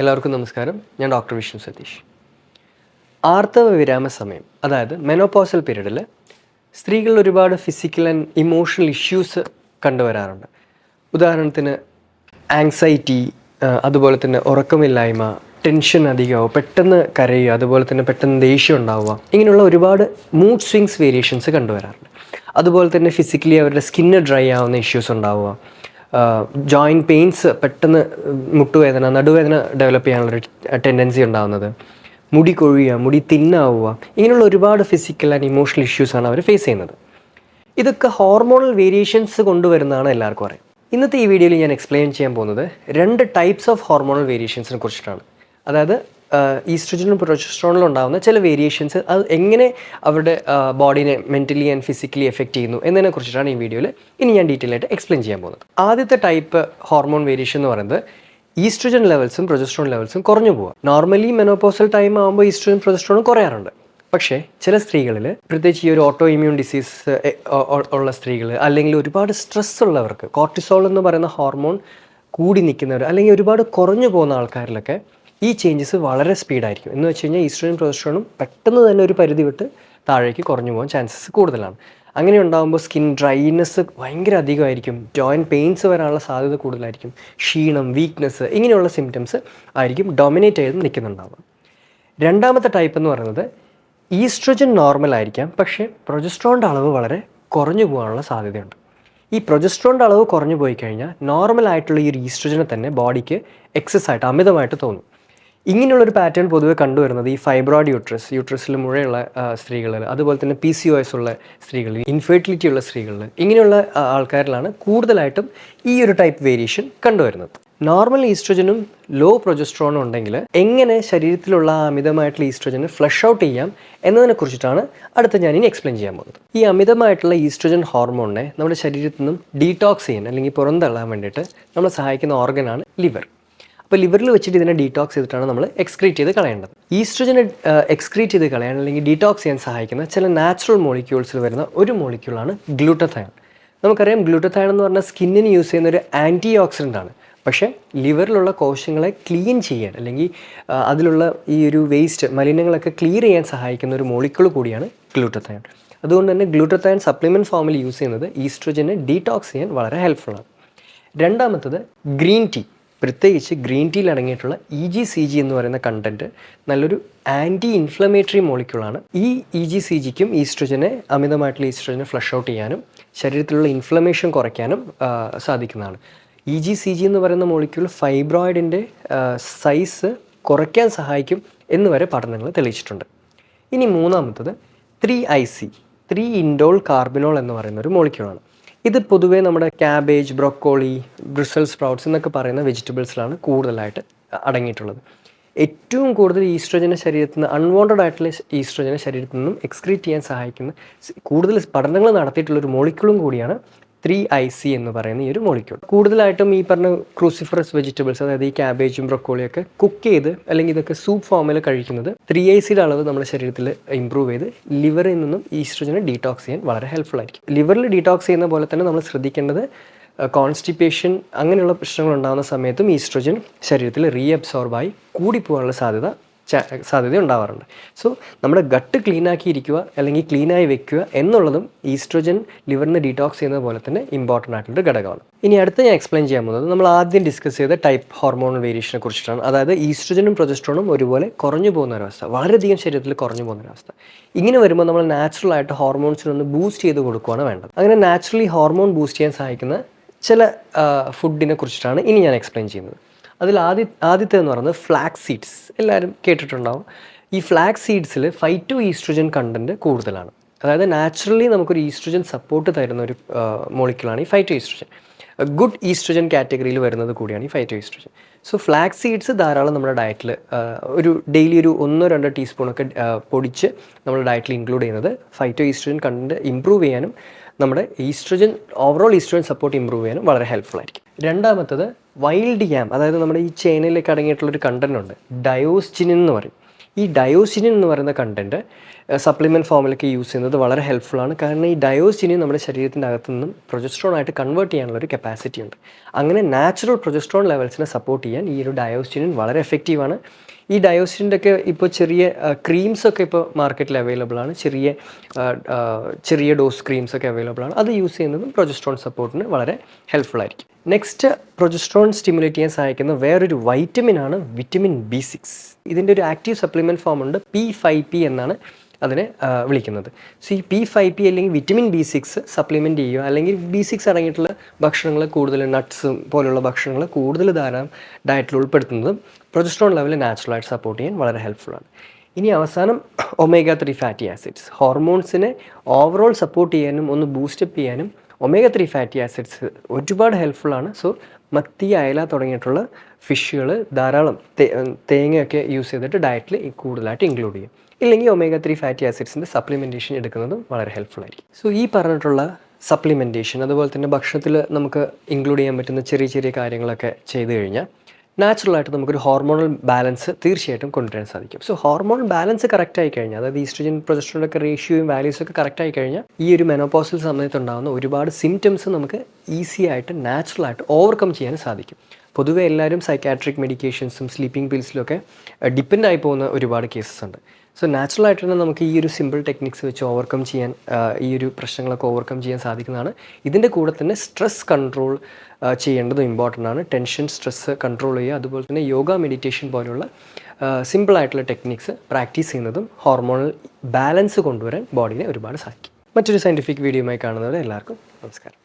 എല്ലാവർക്കും നമസ്കാരം. ഞാൻ ഡോക്ടർ വിഷ്ണു സതീഷ്. ആർത്തവ വിരാമ സമയം അതായത് മെനോപോസൽ പീരീഡിൽ സ്ത്രീകൾ ഒരുപാട് ഫിസിക്കൽ ആൻഡ് ഇമോഷണൽ ഇഷ്യൂസ് കണ്ടുവരാറുണ്ട്. ഉദാഹരണത്തിന് ആങ്സൈറ്റി അതുപോലെ തന്നെ ഉറക്കമില്ലായ്മ ടെൻഷൻ അധികമാവുക പെട്ടെന്ന് കരയുക അതുപോലെ തന്നെ പെട്ടെന്ന് ദേഷ്യം ഉണ്ടാവുക ഇങ്ങനെയുള്ള ഒരുപാട് മൂഡ് സ്വിങ്സ് വേരിയേഷൻസ് കണ്ടുവരാറുണ്ട്. അതുപോലെ തന്നെ ഫിസിക്കലി അവരുടെ സ്കിന്ന് ഡ്രൈ ആവുന്ന ഇഷ്യൂസ് ഉണ്ടാവുക. ജോയിന്റ് പെയിൻസ് പെട്ടെന്ന് മുട്ടുവേദന നടുവേദന ഡെവലപ്പ് ചെയ്യാനുള്ളൊരു ടെൻഡൻസി ഉണ്ടാകുന്നത് മുടി കൊഴിയുക മുടി തിന്നാവുക ഇങ്ങനെയുള്ള ഒരുപാട് ഫിസിക്കൽ ആൻഡ് ഇമോഷണൽ ഇഷ്യൂസാണ് അവർ ഫേസ് ചെയ്യുന്നത്. ഇതൊക്കെ ഹോർമോണൽ വേരിയേഷൻസ് കൊണ്ടുവരുന്നതാണ് എല്ലാവർക്കും അറിയാം. ഇന്നത്തെ ഈ വീഡിയോയിൽ ഞാൻ എക്സ്പ്ലെയിൻ ചെയ്യാൻ പോകുന്നത് രണ്ട് ടൈപ്സ് ഓഫ് ഹോർമോണൽ വേരിയേഷൻസിനെ കുറിച്ചിട്ടാണ്. അതായത് ഈസ്ട്രജനും പ്രൊജസ്ട്രോണിലും ഉണ്ടാകുന്ന ചില വേരിയേഷൻസ് അത് എങ്ങനെ അവരുടെ ബോഡിനെ മെന്റലി ആൻഡ് ഫിസിക്കലി എഫക്റ്റ് ചെയ്യുന്നു എന്നതിനെ കുറിച്ചിട്ടാണ് ഈ വീഡിയോയിൽ ഇനി ഞാൻ ഡീറ്റെയിൽ ആയിട്ട് എക്സ്പ്ലെയിൻ ചെയ്യാൻ പോകുന്നത്. ആദ്യത്തെ ടൈപ്പ് ഹോർമോൺ വേരിയേഷൻ എന്ന് പറയുന്നത് ഈസ്ട്രജൻ ലെവൽസും പ്രൊജസ്ട്രോൺ ലെവൽസും കുറഞ്ഞു പോവുക. നോർമലി മെനോപോസൽ ടൈം ആകുമ്പോൾ ഈസ്ട്രജൻ പ്രൊജസ്ട്രോണും കുറയാറുണ്ട്. പക്ഷേ ചില സ്ത്രീകളിൽ പ്രത്യേകിച്ച് ഈ ഒരു ഓട്ടോ ഇമ്മ്യൂൺ ഡിസീസ് ഉള്ള സ്ത്രീകൾ അല്ലെങ്കിൽ ഒരുപാട് സ്ട്രെസ് ഉള്ളവർക്ക് കോർട്ടിസോൾ എന്ന് പറയുന്ന ഹോർമോൺ കൂടി നിൽക്കുന്നവർ അല്ലെങ്കിൽ ഒരുപാട് കുറഞ്ഞു പോകുന്ന ആൾക്കാരിലൊക്കെ ഈ ചേഞ്ചസ് വളരെ സ്പീഡായിരിക്കും എന്ന് വെച്ച് കഴിഞ്ഞാൽ ഈസ്ട്രജൻ പ്രൊജസ്ട്രോണും പെട്ടെന്ന് തന്നെ ഒരു പരിധി വിട്ട് താഴേക്ക് കുറഞ്ഞു പോകാൻ ചാൻസസ് കൂടുതലാണ്. അങ്ങനെ ഉണ്ടാകുമ്പോൾ സ്കിൻ ഡ്രൈനെസ് ഭയങ്കര അധികമായിരിക്കും. ജോയിന്റ് പെയിൻസ് വരാനുള്ള സാധ്യത കൂടുതലായിരിക്കും. ക്ഷീണം വീക്ക്നെസ് ഇങ്ങനെയുള്ള സിംറ്റംസ് ആയിരിക്കും ഡൊമിനേറ്റ് ചെയ്ത് നിൽക്കുന്നുണ്ടാവുക. രണ്ടാമത്തെ ടൈപ്പ് എന്ന് പറയുന്നത് ഈസ്ട്രജൻ നോർമൽ ആയിരിക്കാം. പക്ഷേ പ്രൊജസ്ട്രോണിന്റെ അളവ് വളരെ കുറഞ്ഞു പോകാനുള്ള സാധ്യതയുണ്ട്. ഈ പ്രൊജസ്ട്രോണിന്റെ അളവ് കുറഞ്ഞു പോയി കഴിഞ്ഞാൽ നോർമൽ ആയിട്ടുള്ള ഈ ഒരു ഈസ്ട്രജനെ തന്നെ ബോഡിക്ക് എക്സസ് ആയിട്ട് അമിതമായിട്ട് തോന്നും. ഇങ്ങനെയുള്ളൊരു പാറ്റേൺ പൊതുവെ കണ്ടുവരുന്നത് ഈ ഫൈബ്രോയിഡ് യൂട്രസ് യൂട്രസിൽ മുഴയുള്ള സ്ത്രീകളിൽ അതുപോലെ തന്നെ പി സി ഒ എസ് ഉള്ള സ്ത്രീകളിൽ ഇൻഫെർട്ടിലിറ്റി ഉള്ള സ്ത്രീകളിൽ ഇങ്ങനെയുള്ള ആൾക്കാരിലാണ് കൂടുതലായിട്ടും ഈ ഒരു ടൈപ്പ് വേരിയേഷൻ കണ്ടുവരുന്നത്. നോർമൽ ഈസ്ട്രോജനും ലോ പ്രൊജസ്ട്രോണും ഉണ്ടെങ്കിൽ എങ്ങനെ ശരീരത്തിലുള്ള അമിതമായിട്ടുള്ള ഈസ്ട്രോജന് ഫ്ലഷ് ഔട്ട് ചെയ്യാം എന്നതിനെ കുറിച്ചിട്ടാണ് അടുത്ത ഞാൻ ഇനി എക്സ്പ്ലെയിൻ ചെയ്യാൻ പോകുന്നത്. ഈ അമിതമായിട്ടുള്ള ഈസ്ട്രോജൻ ഹോർമോണിനെ നമ്മുടെ ശരീരത്തിൽ നിന്നും ഡീടോക്സ് ചെയ്യാൻ അല്ലെങ്കിൽ പുറന്തള്ളാൻ വേണ്ടിയിട്ട് നമ്മളെ സഹായിക്കുന്ന ഓർഗനാണ് ലിവർ അപ്പോൾ ലിവറിൽ വെച്ചിട്ട് ഇതിനെ ഡീടോക്സ് ചെയ്തിട്ടാണ് നമ്മൾ എക്സ്ക്രീറ്റ് ചെയ്ത് കളയേണ്ടത്. ഈസ്ട്രജനെ എക്സ്ക്രീറ്റ് ചെയ്ത് കളയാൻ അല്ലെങ്കിൽ ഡീടോക്സ് ചെയ്യാൻ സഹായിക്കുന്ന ചില നാച്ചുറൽ മോളിക്യൂൾസിൽ വരുന്ന ഒരു മോളിക്യൂളാണ് ഗ്ലൂട്ടത്തയൺ നമുക്കറിയാം ഗ്ലൂട്ടത്തയൺ എന്ന് പറഞ്ഞാൽ സ്കിന്നിന് യൂസ് ചെയ്യുന്ന ഒരു ആന്റി ഓക്സിഡന്റ് ആണ്. പക്ഷേ ലിവറിലുള്ള കോശങ്ങളെ ക്ലീൻ ചെയ്യാൻ അല്ലെങ്കിൽ അതിലുള്ള ഈ ഒരു വേസ്റ്റ് മലിനങ്ങളൊക്കെ ക്ലിയർ ചെയ്യാൻ സഹായിക്കുന്ന ഒരു മോളിക്യൂൾ കൂടിയാണ് ഗ്ലൂട്ടത്തയൺ അതുകൊണ്ട് തന്നെ ഗ്ലൂട്ടത്തയൺ സപ്ലിമെന്റ് ഫോമിൽ യൂസ് ചെയ്യുന്നത് ഈസ്ട്രജനെ ഡീടോക്സ് ചെയ്യാൻ വളരെ ഹെൽപ്ഫുള്ളാണ് രണ്ടാമത്തത് ഗ്രീൻ ടീ പ്രത്യേകിച്ച് ഗ്രീൻ ടീയിൽ അടങ്ങിയിട്ടുള്ള ഇ ജി സി ജി എന്ന് പറയുന്ന കണ്ടന്റ് നല്ലൊരു ആന്റി ഇൻഫ്ലമേറ്ററി മോളിക്യൂളാണ് ഈ ഇ ജി സി ജിക്കും ഈസ്ട്രജനെ അമിതമായിട്ടുള്ള ഈസ്ട്രജനെ ഫ്ലഷ് ഔട്ട് ചെയ്യാനും ശരീരത്തിലുള്ള ഇൻഫ്ലമേഷൻ കുറയ്ക്കാനും സാധിക്കുന്നതാണ്. ഇ ജി സി ജി എന്ന് പറയുന്ന മോളിക്യൂൾ ഫൈബ്രോയിഡിന്റെ സൈസ് കുറയ്ക്കാൻ സഹായിക്കും എന്ന് വരെ പഠനങ്ങൾ തെളിയിച്ചിട്ടുണ്ട്. ഇനി മൂന്നാമത്തത് three I C three indole carbinol എന്ന് പറയുന്ന ഒരു മോളിക്യൂളാണ് ഇത് പൊതുവേ നമ്മുടെ ക്യാബേജ് ബ്രൊക്കോളി ബ്രിസൽ സ്പ്രൗട്ട്സ് എന്നൊക്കെ പറയുന്ന വെജിറ്റബിൾസിലാണ് കൂടുതലായിട്ട് അടങ്ങിയിട്ടുള്ളത്. ഏറ്റവും കൂടുതൽ ഈസ്ട്രോജനെ ശരീരത്തിൽ നിന്ന് അൺവോണ്ടഡ് ആയിട്ടുള്ള ഈസ്ട്രോജനെ ശരീരത്തിൽ നിന്നും എക്സ്ക്രീറ്റ് ചെയ്യാൻ സഹായിക്കുന്ന കൂടുതൽ പഠനങ്ങൾ നടത്തിയിട്ടുള്ള ഒരു മോളിക്യൂളും കൂടിയാണ് ത്രീ ഐ സി എന്ന് പറയുന്ന ഈ ഒരു മോളിക്യൂൾ കൂടുതലായിട്ടും ഈ പറഞ്ഞ ക്രൂസിഫറസ് വെജിറ്റബിൾസ് അതായത് ഈ ക്യാബേജും ബ്രൊക്കോളിയൊക്കെ കുക്ക് ചെയ്ത് അല്ലെങ്കിൽ ഇതൊക്കെ സൂപ്പ് ഫോമിൽ കഴിക്കുന്നത് ത്രീ ഐ സിയുടെ അളവ് നമ്മുടെ ശരീരത്തിൽ ഇമ്പ്രൂവ് ചെയ്ത് ലിവറിൽ നിന്നും ഈസ്ട്രജനെ ഡീടോക്സ് ചെയ്യാൻ വളരെ ഹെൽപ്ഫുൾ ആയിരിക്കും. ലിവറിൽ ഡീടോക്സ് ചെയ്യുന്ന പോലെ തന്നെ നമ്മൾ ശ്രദ്ധിക്കേണ്ടത് കോൺസ്റ്റിപ്പേഷൻ അങ്ങനെയുള്ള പ്രശ്നങ്ങൾ ഉണ്ടാകുന്ന സമയത്തും ഈസ്ട്രോജൻ ശരീരത്തിൽ റീഅബ്സോർബായി കൂടിപ്പോകാനുള്ള സാധ്യത സാധ്യത ഉണ്ടാവാറുണ്ട് സോ നമ്മുടെ ഗട്ട് ക്ലീൻ ആക്കിയിരിക്കുക അല്ലെങ്കിൽ ക്ലീനായി വെക്കുക എന്നുള്ളതും ഈസ്ട്രോജൻ ലിവറിന് ഡീടോക്സ് ചെയ്യുന്നത് പോലെ തന്നെ ഇമ്പോർട്ടന്റ് ആയിട്ടുള്ള ഘടകമാണ്. ഇനി അടുത്ത് ഞാൻ എക്സ്പ്ലെയിൻ ചെയ്യാൻ പോകുന്നത് നമ്മൾ ആദ്യം ഡിസ്കസ് ചെയ്ത ടൈപ്പ് ഹോർമോണൽ വേരിയേഷനെ കുറിച്ചിട്ടാണ്. അതായത് ഈസ്ട്രോജനും പ്രൊജസ്ട്രോണും ഒരുപോലെ കുറഞ്ഞു പോകുന്ന ഒരവസ്ഥ വളരെയധികം ശരീരത്തിൽ കുറഞ്ഞു പോകുന്ന ഒരവസ്ഥ ഇങ്ങനെ വരുമ്പോൾ നമ്മൾ നാച്ചുറൽ ആയിട്ട് ഹോർമോൺസിനൊന്ന് ബൂസ്റ്റ് ചെയ്ത് കൊടുക്കുകയാണ് വേണ്ടത്. അങ്ങനെ നാച്ചുറലി ഹോർമോൺ ബൂസ്റ്റ് ചെയ്യാൻ സഹായിക്കുന്ന ചില ഫുഡിനെ കുറിച്ചിട്ടാണ് ഇനി ഞാൻ എക്സ്പ്ലെയിൻ ചെയ്യുന്നത്. അതിൽ ആദ്യ ആദ്യത്തെ എന്ന് പറയുന്നത് ഫ്ലാക്സ് സീഡ്സ് എല്ലാവരും കേട്ടിട്ടുണ്ടാവും. ഈ ഫ്ലാക്സ് സീഡ്സിൽ ഫൈറ്റോ ഈസ്ട്രജൻ കണ്ടന്റ് കൂടുതലാണ്. അതായത് നാച്ചുറലി നമുക്കൊരു ഈസ്ട്രജൻ സപ്പോർട്ട് തരുന്ന ഒരു മോളിക്യൂളാണ് ഈ ഫൈറ്റോ ഈസ്ട്രോജൻ ഗുഡ് ഈസ്ട്രജൻ കാറ്റഗറിയിൽ വരുന്നത് കൂടിയാണ് ഈ phyto oestrogen so flax seeds ധാരാളം നമ്മുടെ ഡയറ്റിൽ ഒരു ഡെയിലി ഒരു ഒന്നോ രണ്ടോ ടീസ്പൂണൊക്കെ പൊടിച്ച് നമ്മുടെ ഡയറ്റിൽ ഇൻക്ലൂഡ് ചെയ്യുന്നത്. ഫൈറ്റോ ഈസ്ട്രോജൻ കണ്ടന്റ് ഇമ്പ്രൂവ് ചെയ്യാനും നമ്മുടെ oestrogen overall oestrogen support improve ചെയ്യാനും വളരെ ഹെൽപ്ഫുൾ ആയിരിക്കും. രണ്ടാമത്തത് വൈൽഡ് യാം അതായത് നമ്മുടെ ഈ ചേനയിലേക്ക് അടങ്ങിയിട്ടുള്ള ഒരു കണ്ടന്റ് ഉണ്ട്. ഡയോസ്റ്റിൻ പറയും. ഈ ഡയോസിനിൻ എന്ന് പറയുന്ന കണ്ടന്റ് സപ്ലിമെന്റ് ഫോമിലൊക്കെ യൂസ് ചെയ്യുന്നത് വളരെ ഹെൽപ്ഫുള്ളാണ് കാരണം ഈ ഡയോസിനിൻ നമ്മുടെ ശരീരത്തിന്റെ അകത്തു നിന്നും പ്രൊജസ്ട്രോൺ ആയിട്ട് കൺവേർട്ട് ചെയ്യാനുള്ള ഒരു കപ്പാസിറ്റി ഉണ്ട്. അങ്ങനെ നാച്ചുറൽ പ്രൊജസ്ട്രോൺ ലെവൽസിനെ സപ്പോർട്ട് ചെയ്യാൻ ഈ ഒരു ഡയോസിനിൻ വളരെ എഫക്റ്റീവാണ് ഈ ഡയോസിന്റെ ഒക്കെ ഇപ്പോൾ ചെറിയ ക്രീംസ് ഒക്കെ ഇപ്പോൾ മാർക്കറ്റിൽ അവൈലബിൾ ആണ്. ചെറിയ ചെറിയ ഡോസ് ക്രീംസ് ഒക്കെ അവൈലബിൾ ആണ്. അത് യൂസ് ചെയ്യുന്നതും പ്രൊജസ്ട്രോൺ സപ്പോർട്ടിന് വളരെ ഹെൽപ്ഫുൾ ആയിരിക്കും. നെക്സ്റ്റ് പ്രൊജസ്ട്രോൺ സ്റ്റിമുലേറ്റ് ചെയ്യാൻ സഹായിക്കുന്ന വേറൊരു വൈറ്റമിൻ ആണ് വിറ്റമിൻ ബി സിക്സ് ഇതിന്റെ ഒരു ആക്റ്റീവ് സപ്ലിമെന്റ് ഫോം ഉണ്ട് പി ഫൈവ് പി എന്നാണ് അതിനെ വിളിക്കുന്നത്. സോ ഈ പി ഫൈവ് പി അല്ലെങ്കിൽ വിറ്റമിൻ ബി സിക്സ് സപ്ലിമെന്റ് ചെയ്യുക അല്ലെങ്കിൽ ബി സിക്സ് അടങ്ങിയിട്ടുള്ള ഭക്ഷണങ്ങൾ കൂടുതൽ നട്ട്സും പോലുള്ള ഭക്ഷണങ്ങൾ കൂടുതൽ ധാരാളം ഡയറ്റിൽ ഉൾപ്പെടുത്തുന്നതും പ്രൊജസ്ട്രോൺ ലെവൽ നാച്ചുറലായിട്ട് സപ്പോർട്ട് ചെയ്യാൻ വളരെ ഹെൽപ്ഫുള്ളാണ് ഇനി അവസാനം ഒമേഗ ത്രീ ഫാറ്റി ആസിഡ്സ് ഹോർമോൺസിനെ ഓവറോൾ സപ്പോർട്ട് ചെയ്യാനും ഒന്ന് ബൂസ്റ്റപ്പ് ചെയ്യാനും ഒമേഗ ത്രീ ഫാറ്റി ആസിഡ്സ് ഒരുപാട് ഹെൽപ്ഫുള്ളാണ് സോ മത്തി അയല തുടങ്ങിയിട്ടുള്ള ഫിഷുകൾ ധാരാളം തേങ്ങയൊക്കെ യൂസ് ചെയ്തിട്ട് ഡയറ്റിൽ കൂടുതലായിട്ട് ഇൻക്ലൂഡ് ചെയ്യും. ഇല്ലെങ്കിൽ ഒമേഗ ത്രീ ഫാറ്റി ആസിഡ്സിന്റെ സപ്ലിമെന്റേഷൻ എടുക്കുന്നതും വളരെ ഹെൽപ്ഫുൾ ആയിരിക്കും. സോ ഈ പറഞ്ഞിട്ടുള്ള സപ്ലിമെന്റേഷൻ അതുപോലെ തന്നെ ഭക്ഷണത്തിൽ നമുക്ക് ഇൻക്ലൂഡ് ചെയ്യാൻ പറ്റുന്ന ചെറിയ ചെറിയ കാര്യങ്ങളൊക്കെ ചെയ്തു കഴിഞ്ഞാൽ നാച്ചുറലായിട്ട് നമുക്കൊരു ഹോർമോണൽ ബാലൻസ് തീർച്ചയായിട്ടും കൊണ്ടുവരാൻ സാധിക്കും. സോ ഹോർമോണൽ ബാലൻസ് കറക്റ്റ് ആയി കഴിഞ്ഞാൽ അതായത് ഈസ്ട്രജൻ പ്രൊജസ്ട്രോളൊക്കെ റേഷ്യോയും വാല്യൂസും ഒക്കെ കറക്റ്റ് ആയി കഴിഞ്ഞാൽ ഈ ഒരു മെനോപോസിൽ സമയത്ത് ഉണ്ടാകുന്ന ഒരുപാട് സിംറ്റംസ് നമുക്ക് ഈസി ആയിട്ട് നാച്ചുറലായിട്ട് ഓവർകം ചെയ്യാൻ സാധിക്കും. പൊതുവെ എല്ലാവരും സൈക്കാട്രിക് മെഡിക്കേഷൻസും സ്ലീപ്പിംഗ് പിൽസിലൊക്കെ ഡിപ്പെൻഡ് ആയി പോകുന്ന ഒരുപാട് കേസസ് ഉണ്ട്. സോ നാച്ചുറലായിട്ട് തന്നെ നമുക്ക് ഈ ഒരു സിമ്പിൾ ടെക്നിക്സ് വെച്ച് ഓവർകം ചെയ്യാൻ ഈ ഒരു പ്രശ്നങ്ങളൊക്കെ ഓവർകം ചെയ്യാൻ സാധിക്കുന്നതാണ്. ഇതിന്റെ കൂടെ തന്നെ സ്ട്രെസ് കൺട്രോൾ ചെയ്യേണ്ടതും ഇമ്പോർട്ടന്റ് ആണ്. ടെൻഷൻ സ്ട്രെസ് കൺട്രോൾ ചെയ്യുക. അതുപോലെ തന്നെ യോഗ മെഡിറ്റേഷൻ പോലുള്ള സിമ്പിളായിട്ടുള്ള ടെക്നിക്സ് പ്രാക്ടീസ് ചെയ്യുന്നതും ഹോർമോണൽ ബാലൻസ് കൊണ്ടുവരാൻ ബോഡീനെ ഒരുപാട് സഹായിക്കും. മറ്റൊരു സയന്റിഫിക് വീഡിയോയുമായി കാണുന്നവരെ എല്ലാവർക്കും നമസ്കാരം.